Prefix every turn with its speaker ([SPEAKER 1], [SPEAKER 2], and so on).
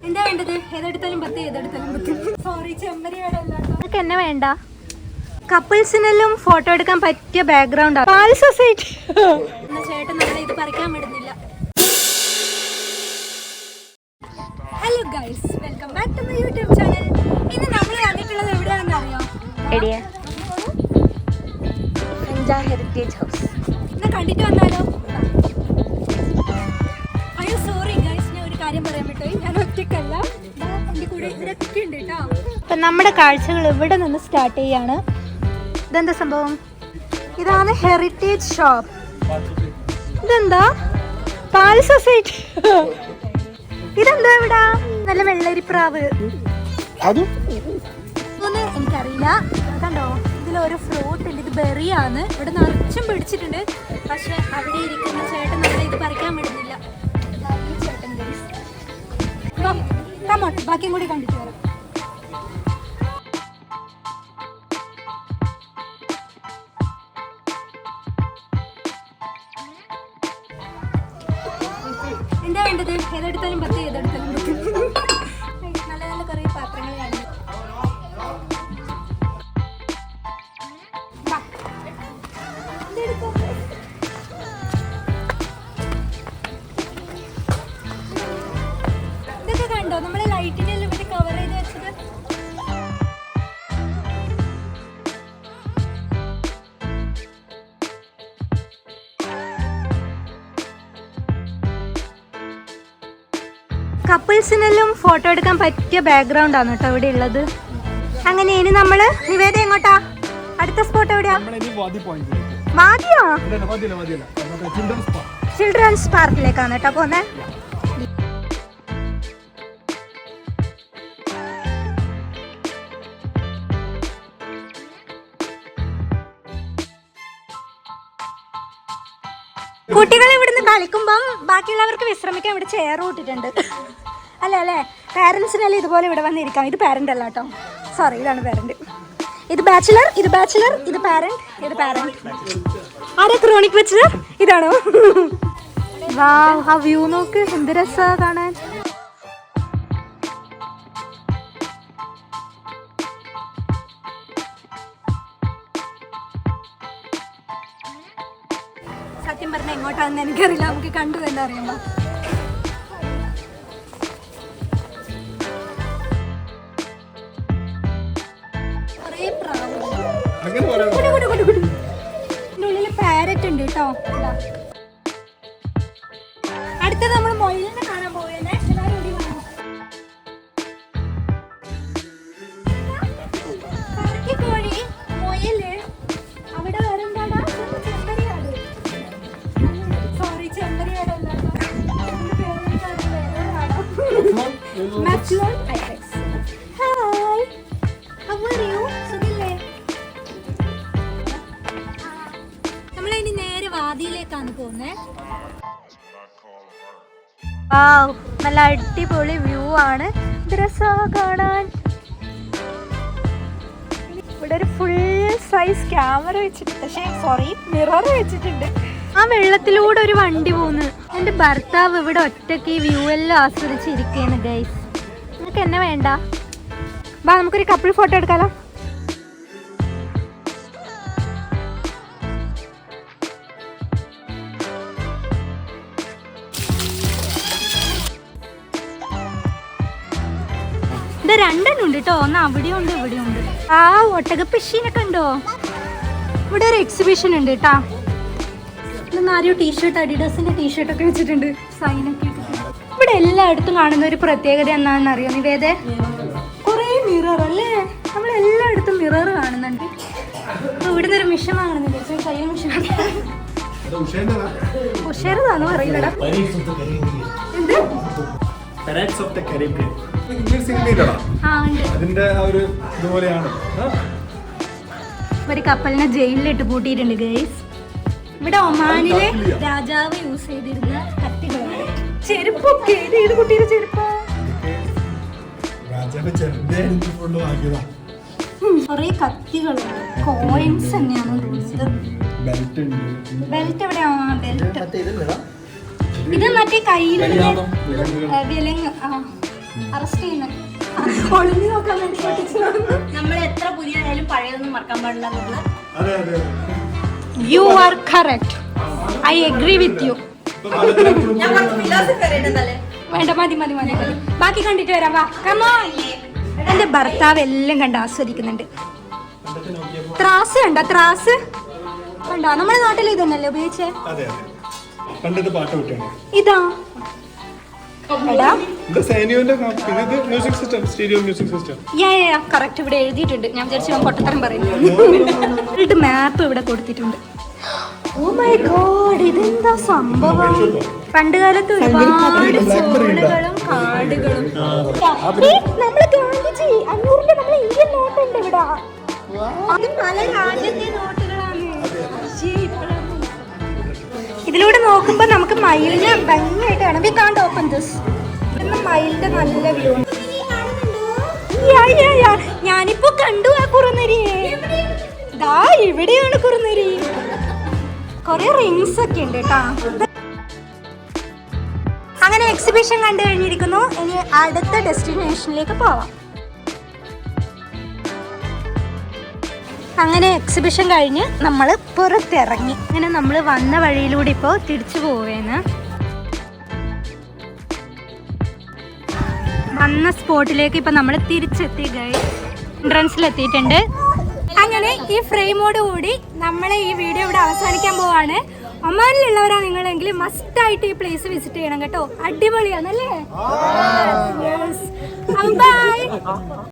[SPEAKER 1] എന്താ വേണ്ടത്? ഏതെടുത്താലും പത്ത് ഏതെടുത്താലും പത്ത്. സോറി ചെമ്മരിയാടല്ല
[SPEAKER 2] എന്നെ വേണ്ട. കപ്പിൾസിനെല്ലാം ഫോട്ടോ എടുക്കാൻ പറ്റിയ ബാക്ക്ഗ്രൗണ്ട് പാൽ സൊസൈറ്റി
[SPEAKER 1] ചേട്ടൻ നമ്മളെ ഇത് പറിക്കാൻ വിടുന്നില്ല. Hello guys welcome back to my YouTube channel ഇന്ന് നമ്മൾ വന്നിട്ടുള്ളത് എവിടെയാണെന്ന് അറിയോ?
[SPEAKER 2] എടിയ. ഹെറിറ്റേജ് ഹൗസ്
[SPEAKER 1] എന്നാ കണ്ടിട്ട് വന്നാലോ? അയ്യോ സോറി ഗൈസ് ഞാൻ ഒരു കാര്യം പറയാൻ പറ്റുമോ ഞാൻ
[SPEAKER 2] നമ്മുടെ കാഴ്ചകൾ ഇവിടെ നിന്ന് സ്റ്റാർട്ട് ചെയ്യാണ്. ഇതെന്താ സംഭവം? ഇതാണ് ഹെറിറ്റേജ് ഷോപ്പ് ഇതെന്താ? പാൽ സൊസൈറ്റി. ഇതെന്താ ഇവിടെ? നല്ല വെള്ളരിപ്രാവ്.
[SPEAKER 1] ഒന്ന് എനിക്കറിയില്ല. കണ്ടോ? ഇതിലൊരു ഫ്രൂട്ട് ഉണ്ട്. ഇത് ബെറിയാണ് ഇവിടെ നിറച്ചും പിടിച്ചിട്ടുണ്ട്. പക്ഷെ അവിടെ ഇരിക്കുന്ന ചേട്ടൻ നമ്മളെ ഇത് പറിക്കാൻ വിടുന്നില്ല. On, ബാക്കിയും കൂടി കണ്ടിട്ട് വരാം. എന്താ വേണ്ടത്? ഏതെടുത്താലും പത്ത് ഏതെടുത്താലും ഇതൊക്കെ ലൈറ്റിനെ എല്ലാം ഇവിടെ കവർ ചെയ്ത് വെച്ചത്.
[SPEAKER 2] കപ്പിൾസിനെല്ലാം ഫോട്ടോ എടുക്കാൻ പറ്റിയ ബാക്ക്ഗ്രൗണ്ട് ആണ് കേട്ടോ ഇവിടെ ഉള്ളത്. അങ്ങനെ ഇനി നമ്മൾ നിവേദ എങ്ങോട്ടാ? അടുത്ത സ്പോട്ട് എവിടെയാ? വാദിയോ?
[SPEAKER 3] ചിൽഡ്രൻസ്
[SPEAKER 2] പാർക്കിലേക്കാണ് കേട്ടോ പോന്നെ. കുട്ടികൾ ഇവിടുന്ന് കളിക്കുമ്പം ബാക്കിയുള്ളവർക്ക് വിശ്രമിക്കാൻ ഇവിടെ ചെയർ കൂട്ടിട്ടുണ്ട് അല്ല അല്ലേ? പാരൻസിനല്ലേ ഇതുപോലെ ഇവിടെ വന്നിരിക്കാം. ഇത് പാരന്റ് അല്ല കേട്ടോ. സോറി ഇതാണ് പാരന്റ് ഇത് ബാച്ചിലർ ഇത് ബാച്ചിലർ ഇത് പാരന്റ് ഇത് പാരന്റ് ആരെ ക്രോണിക് ബാച്ചിലർ ഇതാണോ? വാ ആ വ്യൂ നോക്ക്. എന്ത് രസാ കാണാൻ.
[SPEAKER 1] സത്യം പറഞ്ഞാൽ എങ്ങോട്ടാണെന്ന് എനിക്കറിയില്ല. നമുക്ക് കണ്ടു തന്നെ അറിയുമ്പോ. ഉള്ളിൽ പാരറ്റ് ഉണ്ട് കേട്ടോ. അടുത്തത് നമ്മൾ മൊയിലിനെ Matlon Ibex. Hi. നമ്മളിനി നേരെ വാദിയിലേക്കാണ് പോകുന്നത്
[SPEAKER 2] നല്ല അടിപൊളി വ്യൂ ആണ്. കാണാൻ. ഇവിടെ ഒരു ഫുൾ സൈസ് ക്യാമറ വെച്ചിട്ടുണ്ട് പക്ഷേ സോറി മിറർ വെച്ചിട്ടുണ്ട്. ആ വെള്ളത്തിലൂടെ ഒരു വണ്ടി പോകുന്നു എന്റെ ഭർത്താവ് ഇവിടെ ഒറ്റയ്ക്ക് ഈ വ്യൂ എല്ലാം ആസ്വദിച്ചിരിക്കുകയാണ് ഗൈസ് നിങ്ങൾക്ക് എന്നെ വേണ്ട. വാ നമുക്കൊരു കപ്പിൾ ഫോട്ടോ എടുക്കാലോ. ഇത് രണ്ടെണ്ണം ഉണ്ട് കേട്ടോ ഒന്ന് അവിടെ ഉണ്ട് ഇവിടെ ഉണ്ട് ആ ഒട്ടക പിഷീനൊക്കെ കണ്ടോ ഇവിടെ ഒരു എക്സിബിഷൻ ഉണ്ട് കേട്ടാ ഇന്ന് ആരും ടീഷർട്ട് അഡിഡാസിന്റെ ടീഷർട്ടൊക്കെ വെച്ചിട്ടുണ്ട്. സൈനൊക്കെ. ഇവിടെ എല്ലായിടത്തും കാണുന്ന ഒരു പ്രത്യേകത എന്താണെന്ന് അറിയോ നിവേദേ? കുറേ മിറർ അല്ലേ? നമ്മൾ എല്ലായിടത്തും മിറർ കാണുന്നുണ്ട്. ഇവിടുന്ന് ഒരു മിഷൻ വാങ്ങണമെന്ന് വിചാരിച്ചു. കയ്യിൽ മിഷൻ ഉഷാറതാണോ അറിയില്ലടാ. എന്ത്?
[SPEAKER 3] Pirates of the Caribbean English സിനിമയിലടാ
[SPEAKER 2] ആ ഉണ്ട്.
[SPEAKER 3] അതിന്റെ ആ ഒരു ഇതുപോലെയാണ്?
[SPEAKER 2] ഒരു കപ്പലിനെ ജയിലിലിട്ട് പൂട്ടിയിട്ടുണ്ട് ഗൈസ് ഇവിടെ ഒമാനിലെ രാജാവ് യൂസ് ചെയ്തിരുന്ന കത്തികളാണ്. ചെരുപ്പൊക്കെ ഇത് ഏത് കുട്ടിയുടെ ചെരുപ്പാ? കുറെ കത്തികളുണ്ട് കോയിൻസ് തന്നെയാണ്
[SPEAKER 3] ബെൽറ്റ് ഉണ്ട്.
[SPEAKER 2] ബെൽറ്റ് എവിടെയാ? ബെൽറ്റ് ഇത് മറ്റേ വിലങ്ങ് ആ അറസ്റ്റ് ചെയ്യുന്ന. ഒളിഞ്ഞു നോക്കാൻ വേണ്ടി
[SPEAKER 3] നമ്മൾ എത്ര പുതിയതായാലും പഴയതൊന്നും മറക്കാൻ പാടില്ല എന്നുള്ള
[SPEAKER 4] അതെ അതെ.
[SPEAKER 2] You are correct I agree with you വേണ്ട മതി മതി മതി മതി. ബാക്കി കണ്ടിട്ട് വരാം വാ. കമോ എന്റെ ഭർത്താവ് എല്ലാം കണ്ട് ആസ്വദിക്കുന്നുണ്ട്. ത്രാസ് കണ്ട ത്രാസ്? കണ്ടോ? നമ്മുടെ നാട്ടിൽ ഇതൊന്നല്ലേ ഉപയോഗിച്ചേ? ഇതാ. കറക്റ്റ് ഇവിടെ എഴുതിയിട്ടുണ്ട്. ഞാൻ വിചാരിച്ചു ഞാൻ പൊട്ടത്തരം പറയുന്നു മാപ്പ് ഇവിടെ കൊടുത്തിട്ടുണ്ട്. ഓ മൈ ഗോഡ് ഇതെന്താ സംഭവം? പണ്ട് കാലത്ത് ഒരുപാട് കാർഡുകളും നമ്മളെ ഗാന്ധിജി അഞ്ഞൂറിന്റെ നമ്മളെ ഇന്ത്യൻ നോട്ട് ഉണ്ട് ഇവിടെ. അത് പല രാജ്യത്തെ നോട്ടുകളാണ് ഇതിലൂടെ നോക്കുമ്പോ നമുക്ക് മയിലിനെ ഭംഗിയായിട്ട് കാണാം. വി കാണ്ട് ഓപ്പൺ ദിസ് മയിലിന്റെ നല്ല വ്യൂ. ഞാനിപ്പോ കണ്ടു ആ കുറുനരിയെ ദാ ഇവിടെയാണ് കുറുനരി. കൊറേ റിങ്സ് ഒക്കെ ഉണ്ട് കേട്ടാ അങ്ങനെ എക്സിബിഷൻ കണ്ടു കഴിഞ്ഞിരിക്കുന്നു. ഇനി അടുത്ത ഡെസ്റ്റിനേഷനിലേക്ക് പോവാം. അങ്ങനെ എക്സിബിഷൻ കഴിഞ്ഞ് നമ്മൾ പുറത്തിറങ്ങി. അങ്ങനെ നമ്മൾ വന്ന വഴിയിലൂടെ ഇപ്പോൾ തിരിച്ചു പോവേന്ന്. വന്ന സ്പോട്ടിലേക്ക് ഇപ്പൊ നമ്മൾ തിരിച്ചെത്തി എൻട്രൻസിലെത്തിയിട്ടുണ്ട് അങ്ങനെ ഈ ഫ്രെയിമോട് കൂടി നമ്മൾ ഈ വീഡിയോ ഇവിടെ അവസാനിക്കാൻ പോവാണ്. ഒമാനിലുള്ളവരാ നിങ്ങളെങ്കിൽ മസ്റ്റ് ആയിട്ട് ഈ പ്ലേസ് വിസിറ്റ് ചെയ്യണം കേട്ടോ. അടിപൊളിയാണല്ലേ? ബൈ